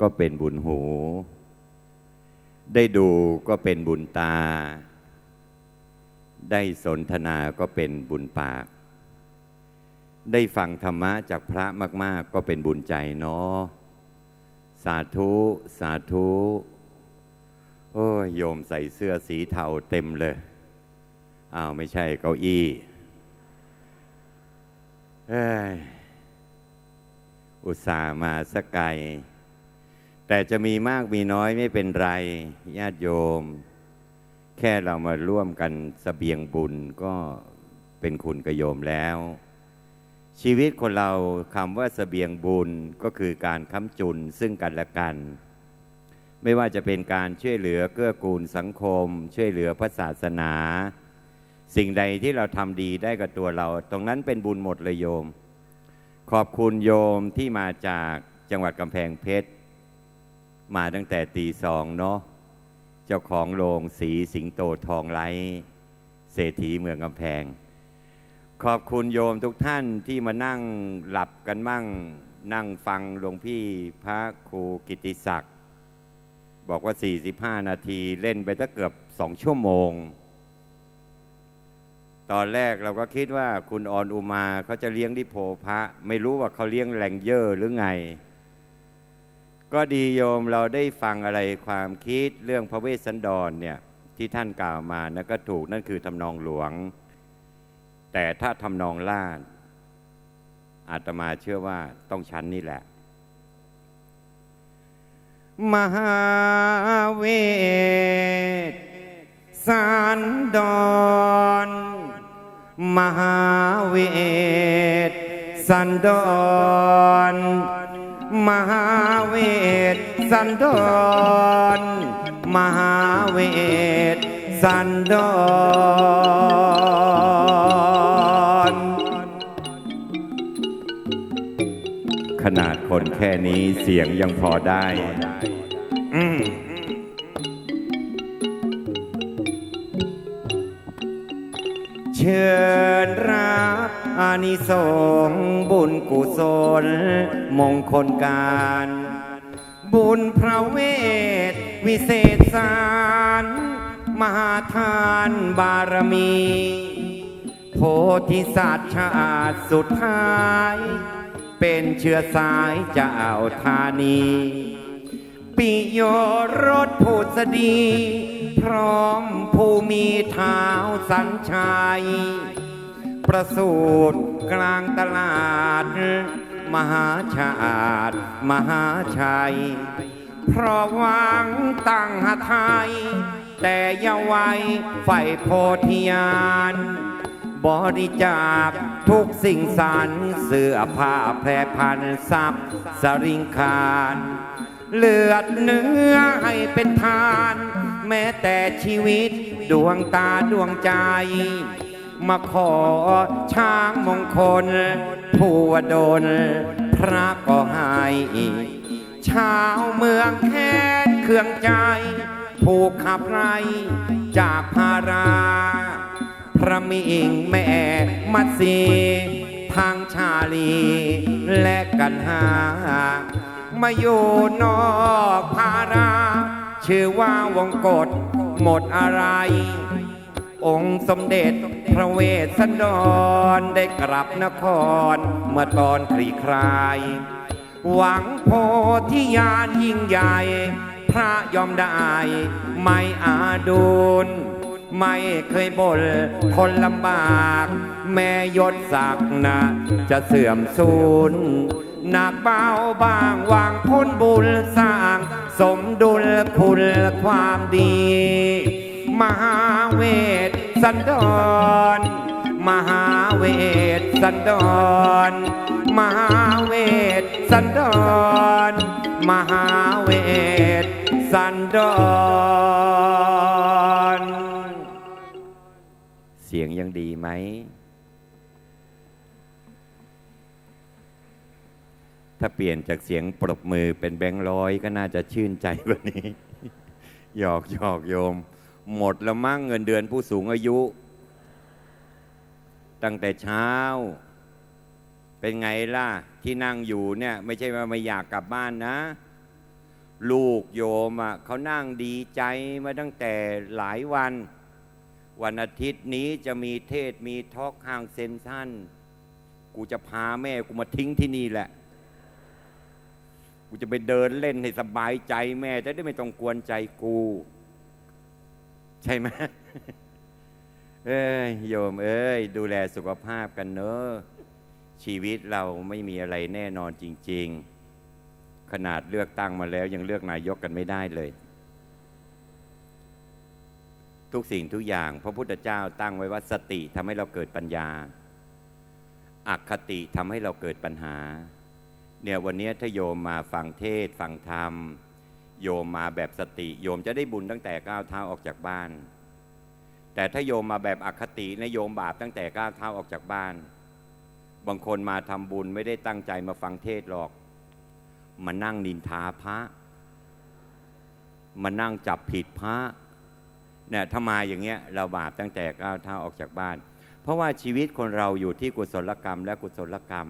ก็เป็นบุญหู ได้ดูก็เป็นบุญตา ได้สนทนาก็เป็นบุญปาก ได้ฟังธรรมะจากพระมาก ๆ ก็เป็นบุญใจเนาะสาธุ สาธุ โอ้ยโยมใส่เสื้อสีเทาเต็มเลย อ้าวไม่ใช่เก้าอี้เอ้ยอุตส่าห์มาสักไกล แต่จะมีมากมีน้อยไม่เป็นไรญาติโยม แค่เรามาร่วมกันสเสบียงบุญก็เป็นคุณกับโยมแล้ว ชีวิตคนเราคำว่าสเสบียงบุญก็คือการค้ำจุนซึ่งกันและกัน ไม่ว่าจะเป็นการช่วยเหลือเกื้อกูลสังคม ช่วยเหลือพระศาสนา สิ่งใดที่เราทำดีได้กับตัวเรา ตรงนั้นเป็นบุญหมดเลยโยม ขอบคุณโยมที่มาจากจังหวัดกำแพงเพชร มาตั้งแต่ตีสองเนาะเจ้าของโรงสีสิงโตทองไลเศรษฐีเมืองกำแพง ขอบคุณโยมทุกท่านที่มานั่งหลับกันมั่ง นั่งฟังหลวงพี่พระครูกิติศักดิ์บอกว่า 45 นาทีเล่นไปตั้งเกือบสองชั่วโมง ตอนแรกเราก็คิดว่าคุณออนอุมาเขาจะเลี้ยงที่โพพระ ไม่รู้ว่าเขาเลี้ยงแรงเยอร์หรือไง ก็ดีโยมเราได้ฟังอะไรความคิดเรื่องพระเวสสันดรเนี่ยที่ท่านกล่าวมานะก็ถูกนั่นคือทำนองหลวง แต่ถ้าทำนองล่านอาตมาเชื่อว่าต้องชั้นนี่แหละ มหาเวทสันดร มหาเวทสันดร มหาเวทสันดรมหาเวทสันดรขนาดคนแค่นี้เสียงยังพอได้ อืมเชิญรับ อานิสงส์บุญกุศล มงคลการ บุญพระเวท วิเศษสาร มหาทานบารมี โพธิสัตว์ชาติสุดท้าย เป็นเชื้อสายเจ้าธานีปิโยรถผูสดี พร้อมผู้มีเท้าสัญชัย ประสูตรกลางตลาด มหาชาติ มหาชัย เพราะหวังตั้งหาไทย แต่ยาไว้ไฟโพธิญาณบริจาคทุกสิ่งสารเสื้อผ้าแพรพันทรัพย์สริงคารเลือดเนื้อให้เป็นทาน แม้แต่ชีวิตดวงตาดวงใจ มาขอช้างมงคลผู้วดลพระก็ให้ชาวเมืองแค้นเครื่องใจผูกขับไรจากภารา พระมิงแม่มัตสีทางชาลีและกันหา มาอยู่นอกภารา ชื่อว่าวงกฏหมดอะไร องค์สมเด็จพระเวสสันดรได้กลับนครเมื่อตอนคลี่คลาย หวังโพธิญาณยิ่งใหญ่ พระยอมได้ ไม่อาดูลไม่เคยบ่นคนลำบาก แม่ยศศักดิ์นะ จะเสื่อมสูญหนักเบาบางวางพ้นบุญสร้าง สมดุลคุณความดี มหาเวทสันดร มหาเวทสันดร มหาเวทสันดร มหาเวทสันดร เสียงยังดีไหม ถ้าเปลี่ยนจากเสียงปรบมือเป็นแบงค์ร้อยก็น่าจะชื่นใจกว่านี้หยอกหยอกโยม หมดแล้วมั่งเงินเดือนผู้สูงอายุ ตั้งแต่เช้า เป็นไงล่ะ ที่นั่งอยู่เนี่ย ไม่ใช่ว่าไม่อยากกลับบ้านนะ ลูกโยมอะเขานั่งดีใจมาตั้งแต่หลายวัน วันอาทิตย์นี้จะมีเทศมีทอกห้างเซนทันกูจะพาแม่กูมาทิ้งที่นี่แหละกูจะไปเดินเล่นให้สบายใจแม่จะได้ไม่ต้องกวนใจกู ใช่ไหมเอ้ยโยมเอ้ย ดูแลสุขภาพกันเนอะชีวิตเราไม่มีอะไรแน่นอนจริง ๆ ขนาดเลือกตั้งมาแล้วยังเลือกนายกกันไม่ได้เลย ทุกสิ่งทุกอย่างพระพุทธเจ้าตั้งไว้ว่าสติทำให้เราเกิดปัญญาอักคติทำให้เราเกิดปัญหา เนี่ยวันนี้ถ้าโยมมาฟังเทศฟังธรรม โยมมาแบบสติ โยมจะได้บุญตั้งแต่ก้าวเท้าออกจากบ้าน แต่ถ้าโยมมาแบบอคตินะโยมบาปตั้งแต่ก้าวเท้าออกจากบ้าน บางคนมาทำบุญไม่ได้ตั้งใจมาฟังเทศหรอก มานั่งนินทาพระ มานั่งจับผิดพระเนี่ยถ้ามาอย่างเงี้ยเราบาปตั้งแต่ก้าวเท้าออกจากบ้าน เพราะว่าชีวิตคนเราอยู่ที่กุศลกรรมและกุศลกรรม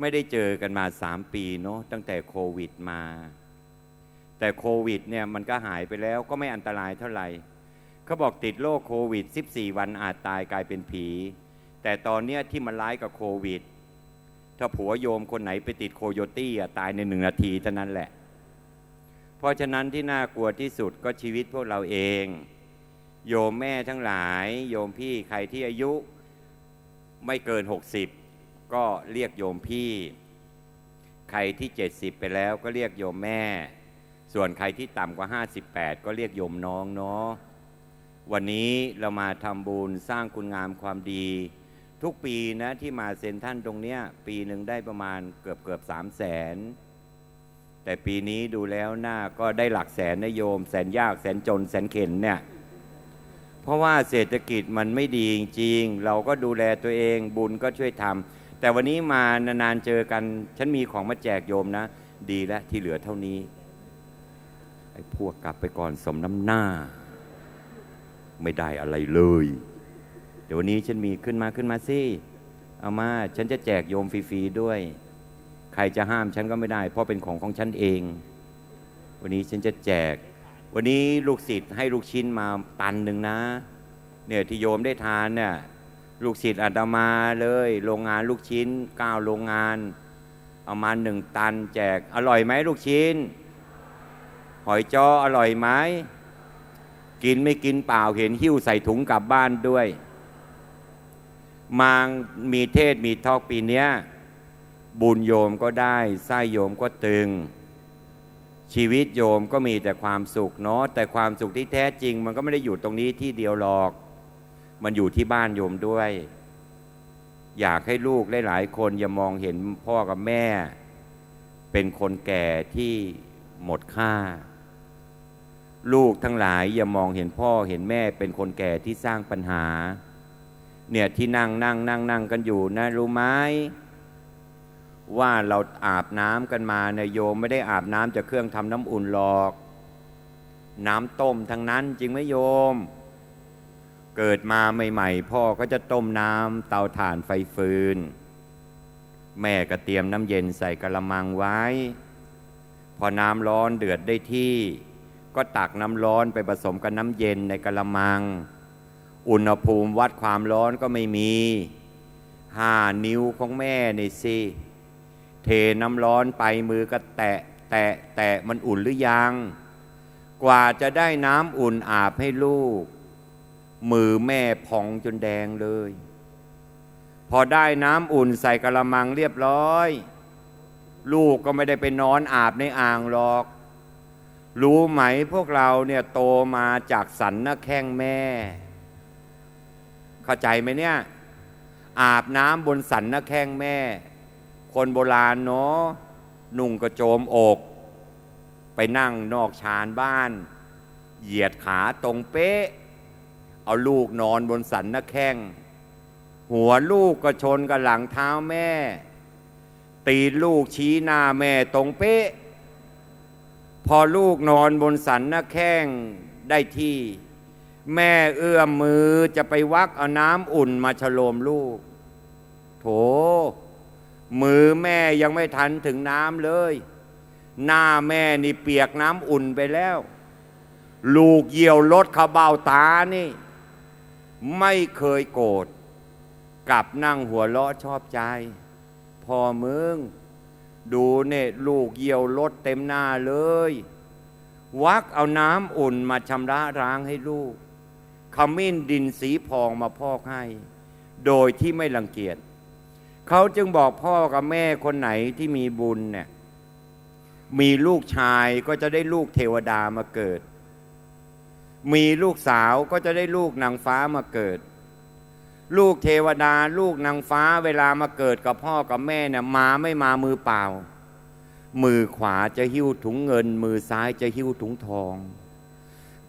ไม่ได้เจอกันมาสามปีเนาะตั้งแต่โควิดมา แต่โควิดเนี่ยมันก็หายไปแล้วก็ไม่อันตรายเท่าไหร่เขาบอกติดโรคโควิด 14 วันอาจตายกลายเป็นผี แต่ตอนเนี้ยที่มันร้ายกับโควิด ถ้าผัวโยมคนไหนไปติดโคโยตี้อะตายในหนึ่งนาทีเท่านั้นแหละ เพราะฉะนั้นที่น่ากลัวที่สุดก็ชีวิตพวกเราเอง โยมแม่ทั้งหลาย โยมพี่ใครที่อายุไม่เกิน 60 ก็เรียกโยมพี่ ใครที่ 70 ไปแล้วก็เรียกโยมแม่ ส่วนใครที่ต่ำกว่า 58 ก็เรียกโยมน้องเนาะวันนี้เรามาทำบุญสร้างคุณงามความดี ทุกปีนะที่มาเซ็นทรันตรงเนี้ยปีหนึ่งได้ประมาณเกือบเกือบสามแสนแต่ปีนี้ดูแล้วหน้าก็ได้หลักแสนนะโยม แสนยากแสนจนแสนเข็นเนี่ยเพราะว่าเศรษฐกิจมันไม่ดีจริง เราก็ดูแลตัวเองบุญก็ช่วยทำแต่วันนี้มานานๆเจอกัน ฉันมีของมาแจกโยมนะ ดีแล้วที่เหลือเท่านี้ ไอ้พวกกลับไปก่อนสมน้ำหน้า ไม่ได้อะไรเลย เดี๋ยววันนี้ฉันมีขึ้นมาขึ้นมาสิเอามาฉันจะแจกโยมฟรีๆด้วย ใครจะห้ามฉันก็ไม่ได้ เพราะเป็นของของฉันเอง วันนี้ฉันจะแจก วันนี้ลูกศิษย์ให้ลูกชิ้นมาตันหนึ่งนะ เนี่ยที่โยมได้ทานเนี่ยลูกศิษย์อาตมาเลย โรงงานลูกชิ้นก้าโรงงาน เอามาหนึ่งตันแจก อร่อยไหมลูกชิ้น หอยจ้ออร่อยไหมกินไม่กินเปล่าเห็นหิ้วใส่ถุงกลับบ้านด้วย มางมีเทศมีทอกปีเนี้ยบุญโยมก็ได้ไส้โยมก็ตึง ชีวิตโยมก็มีแต่ความสุขเนาะแต่ความสุขที่แท้จริง มันก็ไม่ได้อยู่ตรงนี้ที่เดียวหรอก มันอยู่ที่บ้านโยมด้วย อยากให้ลูกหลายๆคนอย่ามองเห็นพ่อกับแม่ เป็นคนแก่ที่หมดค่า ลูกทั้งหลายอย่ามองเห็นพ่อเห็นแม่เป็นคนแก่ที่สร้างปัญหา เนี่ยที่นั่งนั่งนั่งนั่งกันอยู่นะรู้ไหมว่าเราอาบน้ำกันมาเนี่ยโยมไม่ได้อาบน้ำจากเครื่องทำน้ำอุ่นหรอก น้ำต้มทั้งนั้นจริงไหมโยม เกิดมาใหม่ๆพ่อก็จะต้มน้ำเตาถ่านไฟฟืน แม่ก็เตรียมน้ำเย็นใส่กระมังไว้ พอน้ำร้อนเดือดได้ที่ ก็ตักน้ำร้อนไปผสมกับน้ำเย็นในกระมัง อุณหภูมิวัดความร้อนก็ไม่มีห้านิ้วของแม่นี่สิเทน้ำร้อนไปมือก็แตะ แตะ แตะมันอุ่นหรือยัง กว่าจะได้น้ำอุ่นอาบให้ลูก มือแม่พองจนแดงเลย พอได้น้ำอุ่นใส่กระมังเรียบร้อย ลูกก็ไม่ได้ไปนอนอาบในอ่างหรอก รู้ไหมพวกเราเนี่ยโตมาจากสันน้าแข้งแม่ เข้าใจไหมเนี่ย อาบน้ำบนสันน้าแข้งแม่ คนโบราณเนาะนุ่งกระโจมอก ไปนั่งนอกชานบ้าน เหยียดขาตรงเป๊ะ เอาลูกนอนบนสันน้าแข้ง หัวลูกก็ชนกับหลังเท้าแม่ ตีลูกชี้หน้าแม่ตรงเป๊ะ พอลูกนอนบนสันหน้าแข้งได้ที่ แม่เอื้อมมือจะไปวักเอาน้ำอุ่นมาฉโลมลูก โถ มือแม่ยังไม่ทันถึงน้ำเลย หน้าแม่นี่เปียกน้ำอุ่นไปแล้ว ลูกเยี่ยวรถเขาเบาตานี่ ไม่เคยโกรธกลับนั่งหัวเราะชอบใจ พอมึง ดูเนี่ยลูกเยี่ยวรถเต็มหน้าเลย วักเอาน้ำอุ่นมาชำระล้างให้ลูกขมิ้นดินสีพองมาพอกให้ โดยที่ไม่รังเกียจเขาจึงบอกพ่อกับแม่คนไหนที่มีบุญเนี่ยมีลูกชายก็จะได้ลูกเทวดามาเกิด มีลูกสาวก็จะได้ลูกนางฟ้ามาเกิด ลูกเทวดา ลูกนางฟ้าเวลามาเกิดกับพ่อกับแม่เนี่ยมาไม่มามือเปล่า มือขวาจะหิ้วถุงเงิน มือซ้ายจะหิ้วถุงทอง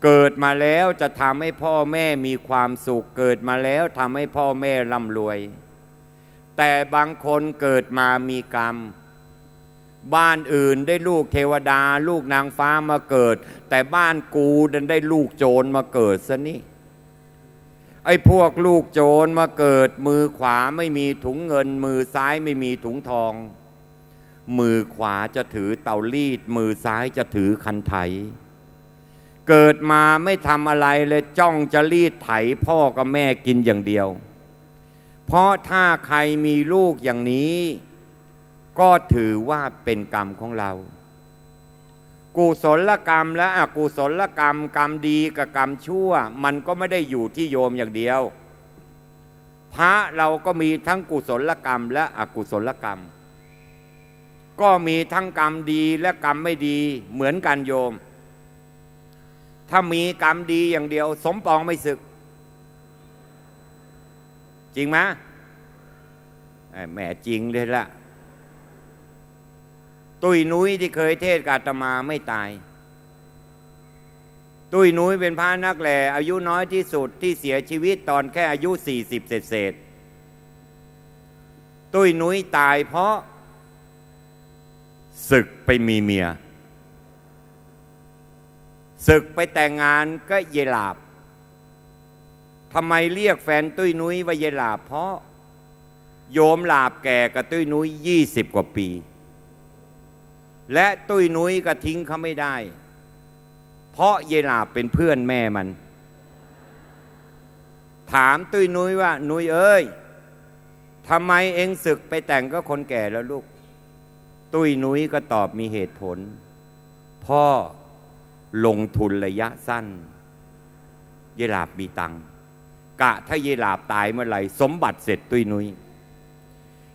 เกิดมาแล้วจะทำให้พ่อแม่มีความสุข เกิดมาแล้วทำให้พ่อแม่ร่ำรวย แต่บางคนเกิดมามีกรรม บ้านอื่นได้ลูกเทวดา ลูกนางฟ้ามาเกิด แต่บ้านกูดันได้ลูกโจรมาเกิดซะนี่ ไอ้พวกลูกโจรมาเกิดมือขวาไม่มีถุงเงิน มือซ้ายไม่มีถุงทอง มือขวาจะถือเตารีด มือซ้ายจะถือคันไถ เกิดมาไม่ทำอะไรเลยจ้องจะรีดไถพ่อกับแม่กินอย่างเดียว เพราะถ้าใครมีลูกอย่างนี้ ก็ถือว่าเป็นกรรมของเรา กุศลกรรมและอกุศลกรรม กรรมดีกับกรรมชั่ว มันก็ไม่ได้อยู่ที่โยมอย่างเดียว พระเราก็มีทั้งกุศลกรรม และอกุศลกรรม ก็มีทั้งกรรมดีและกรรมไม่ดีเหมือนกันโยม ถ้ามีกรรมดีอย่างเดียว สมปองไม่ศึก จริงไหมแหมจริงเลยล่ะ ตุยนุ้ยที่เคยเทศกาตมาไม่ตาย ตุยนุ้ยเป็นพระนักแหล่อายุน้อยที่สุดที่เสียชีวิตตอนแค่อายุ40เศษเศษตุยนุ้ยตายเพราะศึกไปมีเมียศึกไปแต่งงานก็เยลาบทำไมเรียกแฟนตุ้ยนุ้ยว่าเยลาบเพราะโยมหลาบแก่กับตุ้ยนุ้ยยี่สิบกว่าปี และตุ้ยนุ้ยก็ทิ้งเขาไม่ได้ เพราะเยลาบเป็นเพื่อนแม่มัน ถามตุ้ยนุ้ยว่า นุ้ยเอ้ยทำไมเองศึกไปแต่งก็คนแก่แล้วลูก ตุ้ยนุ้ยก็ตอบมีเหตุผล พ่อลงทุนระยะสั้น เยลาบมีตังค์กะถ้าเยลาบตายเมื่อไหร่ สมบัติเสร็จตุ้ยนุ้ย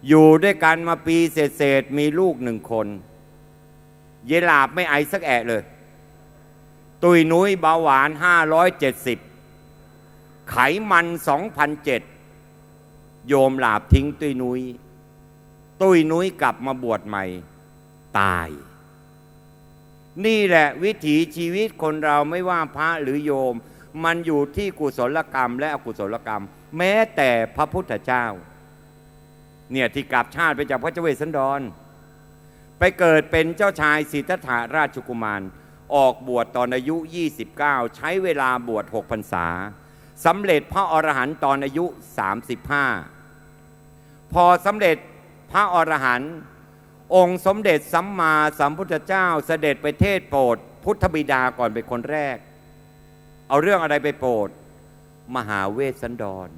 อยู่ด้วยกันมาปีเศษๆมีลูกหนึ่งคน เยลาบไม่ไอสักแอะเลย ตุยนุ้ยเบาหวานห้าร้อยเจ็ดสิบไขมันสองพันเจ็ดโยมหลาบทิ้งตุยนุ้ย ตุยนุ้ยกลับมาบวชใหม่ ตาย นี่แหละวิถีชีวิตคนเราไม่ว่าพระหรือโยม มันอยู่ที่กุศลกรรมและอกุศลกรรม แม้แต่พระพุทธเจ้า เนี่ยที่กลับชาติไปจากพระเจาเวสสันดร ไปเกิดเป็นเจ้าชายสิทธัตถะราชกุมาร ออกบวชตอนอายุ 29 ใช้เวลาบวช6พรรษาสำเร็จพระอรหันต์ตอนอายุ 35 พอสำเร็จพระอรหันต์องค์สมเด็จสัมมาสัมพุทธเจ้าเสด็จไปเทศโปรดพุทธบิดาก่อนเป็นคนแรก เอาเรื่องอะไรไปโปรด มหาเวสสันดร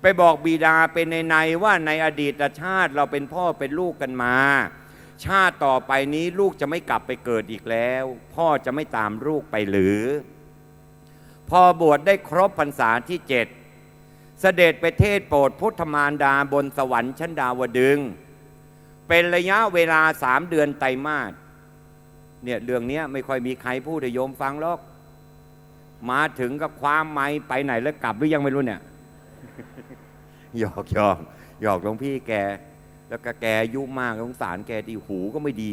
ไปบอกบิดาเป็นในในว่าในอดีตชาติเราเป็นพ่อเป็นลูกกันมา ชาติต่อไปนี้ลูกจะไม่กลับไปเกิดอีกแล้ว พ่อจะไม่ตามลูกไปหรือ พอบวชได้ครบพรรษาที่เจ็ดเสด็จไปเทศโปรดพุทธมารดาบนสวรรค์ชั้นดาวดึง เป็นระยะเวลาสามเดือนไตรมาสเนี่ยเรื่องนี้ไม่ค่อยมีใครพูดให้โยมฟังหรอก มาถึงก็ความไม้ไปไหนแล้วกลับหรือยังไม่รู้เนี่ยหยอกหยอกหยอกหลวงพี่แก แล้วก็แกอายุมากสงสารแกที่หูก็ไม่ดี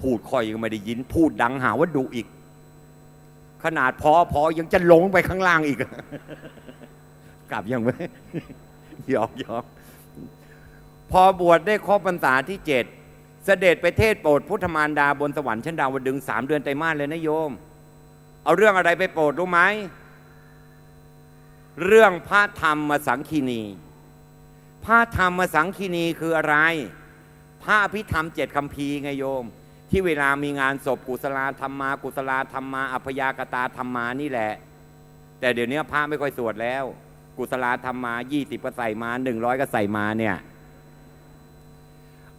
พูดคอยยังไม่ได้ยิน พูดดังหาว่าดุอีก ขนาดพอพอยังจะลงไปข้างล่างอีก กลับยังไหมยอกหยอกพอบวชได้ครบพรรษาที่เจ็ดเสด็จไปเทศโปรดพุทธมารดาบนสวรรค์ชั้นดาวดึงส์สามเดือนไตรมาสเลยนะโยม เอาเรื่องอะไรไปโปรดรู้ไหมเรื่องพระธรรมสังคีนี พระธรรมสังคีนีคืออะไร พระอภิธรรมเจ็ดคำพีไงโยม ที่เวลามีงานศพกุศลาธรรมา กุศลาธรรมาอัพยากตาธรรมานี่แหละ แต่เดี๋ยวนี้พระไม่ค่อยสวดแล้ว กุศลาธรรมายี่สิบก็ใส่มาหนึ่งร้อยก็ใส่มาเนี่ย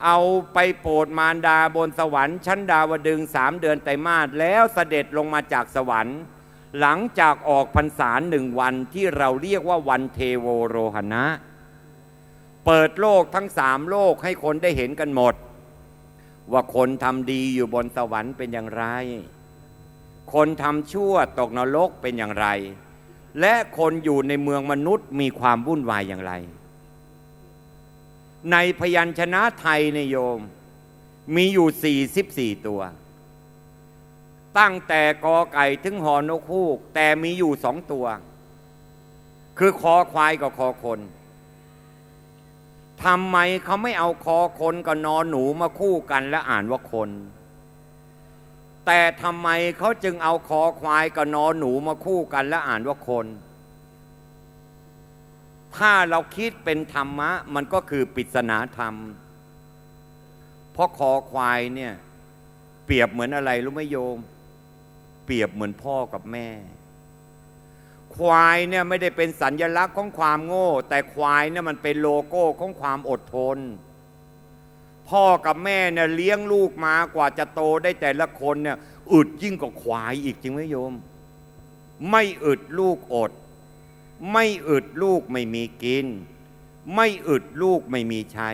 เอาไปโปรดมารดาบนสวรรค์ ชั้นดาวดึงสามเดือนไตรมาสแล้วเสด็จลงมาจากสวรรค์ หลังจากออกพรรษาหนึ่งวันที่เราเรียกว่าวันเทโวโรหณะ เปิดโลกทั้งสามโลกให้คนได้เห็นกันหมด ว่าคนทำดีอยู่บนสวรรค์เป็นอย่างไร คนทำชั่วตกนรกเป็นอย่างไร และคนอยู่ในเมืองมนุษย์มีความวุ่นวายอย่างไร ในพยัญชนะไทยในโยม มีอยู่ 44 ตัว ตั้งแต่กอไก่ถึงหอนกฮูก แต่มีอยู่สองตัว คือคอควายกับคอคน ทำไมเขาไม่เอาคอคนกับนอนหนูมาคู่กันและอ่านว่าคน แต่ทำไมเขาจึงเอาคอควายกับนอนหนูมาคู่กันและอ่านว่าคน ถ้าเราคิดเป็นธรรมะ มันก็คือปริศนาธรรม เพราะคอควายเนี่ย เปรียบเหมือนอะไรรู้ไหมโยม เปรียบเหมือนพ่อกับแม่ ควายเนี่ยไม่ได้เป็นสัญญลักษณ์ของความโง่ แต่ควายเนี่ยมันเป็นโลโก้ของความอดทน พ่อกับแม่เนี่ยเลี้ยงลูกมากว่าจะโตได้แต่ละคนเนี่ยอึดยิ่งกว่าควายอีกจริงไหมโยม ไม่อึดลูกอด ไม่อึดลูกไม่มีกิน ไม่อึดลูกไม่มีใช้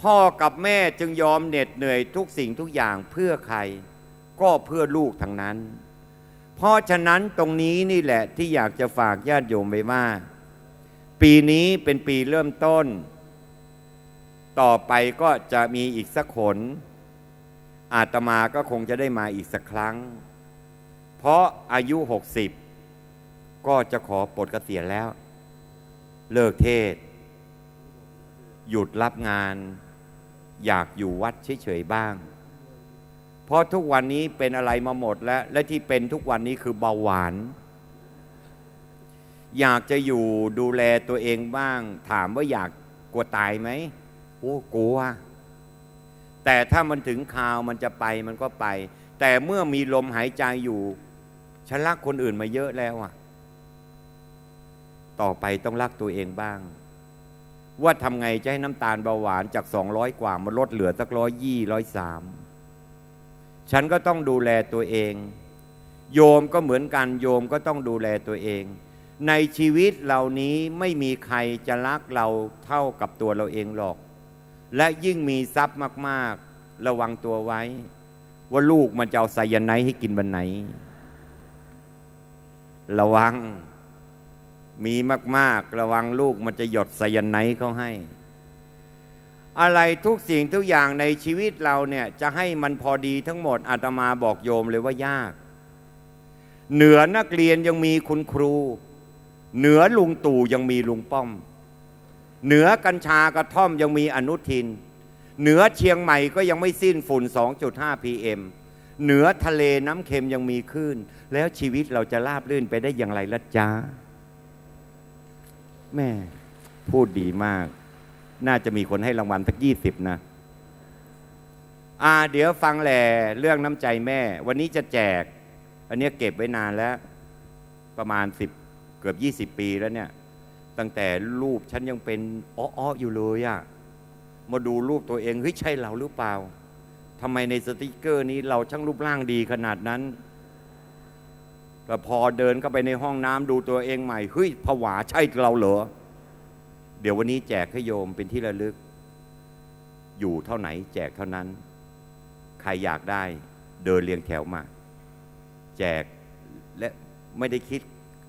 พ่อกับแม่จึงยอมเหน็ดเหนื่อยทุกสิ่งทุกอย่างเพื่อใคร ก็เพื่อลูกทั้งนั้น เพราะฉะนั้นตรงนี้นี่แหละที่อยากจะฝากญาติโยมไปว่า ปีนี้เป็นปีเริ่มต้น ต่อไปก็จะมีอีกสักขน อาตมาก็คงจะได้มาอีกสักครั้ง เพราะอายุ60ก็จะขอปลดเกษียณแล้ว เลิกเทศ หยุดรับงาน อยากอยู่วัดเฉยๆบ้าง เพราะทุกวันนี้เป็นอะไรมาหมดแล้ว และที่เป็นทุกวันนี้คือเบาหวาน อยากจะอยู่ดูแลตัวเองบ้าง ถามว่าอยากกลัวตายไหมโอ้กลัว แต่ถ้ามันถึงคราวมันจะไปมันก็ไป แต่เมื่อมีลมหายใจอยู่ฉันรักคนอื่นมาเยอะแล้วอะต่อไปต้องรักตัวเองบ้าง ว่าทำไงจะให้น้ำตาลเบาหวานจาก 200 กว่ามาลดเหลือสักร้อยยี่ร้อยสาม ฉันก็ต้องดูแลตัวเอง โยมก็เหมือนกันโยมก็ต้องดูแลตัวเอง ในชีวิตเหล่านี้ไม่มีใครจะรักเราเท่ากับตัวเราเองหรอก และยิ่งมีทรัพย์มาก ๆ ระวังตัวไว้ ว่าลูกมันจะเอาไซยาไนด์ให้กินวันไหน ระวังมีมาก ๆ ระวังลูกมันจะหยดไซยาไนด์เขาให้ อะไรทุกสิ่งทุกอย่างในชีวิตเราเนี่ยจะให้มันพอดีทั้งหมดอาตมาบอกโยมเลยว่ายาก เหนือนักเรียนยังมีคุณครู เหนือลุงตู่ยังมีลุงป้อม เหนือกัญชากระท่อมยังมีอนุทิน เหนือเชียงใหม่ก็ยังไม่สิ้นฝุ่น 2.5 PM เหนือทะเลน้ำเค็มยังมีคลื่น แล้วชีวิตเราจะราบรื่นไปได้อย่างไรละจ้าแม่พูดดีมาก น่าจะมีคนให้รางวัลสักยี่สิบนะ อ่า เดี๋ยวฟังแหล่เรื่องน้ำใจแม่ วันนี้จะแจก อันนี้เก็บไว้นานแล้ว ประมาณสิบเกือบยี่สิบปีแล้วเนี่ย ตั้งแต่รูปฉันยังเป็นอ้อๆอยู่เลยอะมาดูรูปตัวเองเฮ้ยใช่เราหรือเปล่าทำไมในสติกเกอร์นี้เราช่างรูปร่างดีขนาดนั้นแต่พอเดินเข้าไปในห้องน้ำดูตัวเองใหม่เฮ้ยผวาใช่เราเหรอ เดี๋ยววันนี้แจกให้โยมเป็นที่ระลึก อยู่เท่าไหน แจกเท่านั้น ใครอยากได้เดินเรียงแถวมา แจกและไม่ได้คิด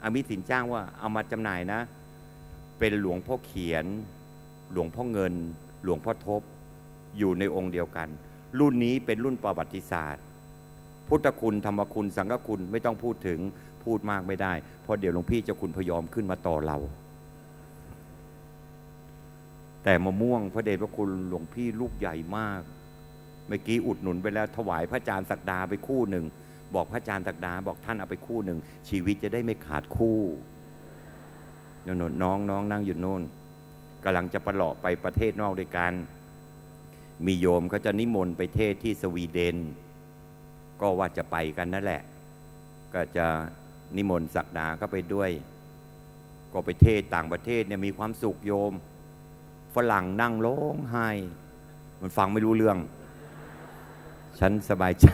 อามิสินจ้างว่าเอามาจำหน่ายนะ เป็นหลวงพ่อเขียน หลวงพ่อเงิน หลวงพ่อทบ อยู่ในองค์เดียวกัน รุ่นนี้เป็นรุ่นประวัติศาสตร์ พุทธคุณธรรมคุณสังฆคุณไม่ต้องพูดถึงพูดมากไม่ได้เพราะเดี๋ยวหลวงพี่เจ้าคุณพยอมขึ้นมาต่อเรา แต่มะม่วงพระเดชพระคุณหลวงพี่ลูกใหญ่มาก เมื่อกี้อุดหนุนไปแล้วถวายพระอาจารย์ศักดาไปคู่หนึ่ง บอกพระอาจารย์ศักดาบอกท่านเอาไปคู่หนึ่ง ชีวิตจะได้ไม่ขาดคู่น่นน้องน้องนั่งอยู่โน่นกำลังจะประหลาะไปประเทศนอกด้วยกัน มีโยมเขาจะนิมนต์ไปเทศที่สวีเดน ก็ว่าจะไปกันนั่นแหละ ก็จะนิมนต์ศักดาเข้าไปด้วย ก็ไปเทศต่างประเทศเนี่ยมีความสุขโยม ฝรั่งนั่งร้องไห้ มันฟังไม่รู้เรื่อง ฉันสบายใจ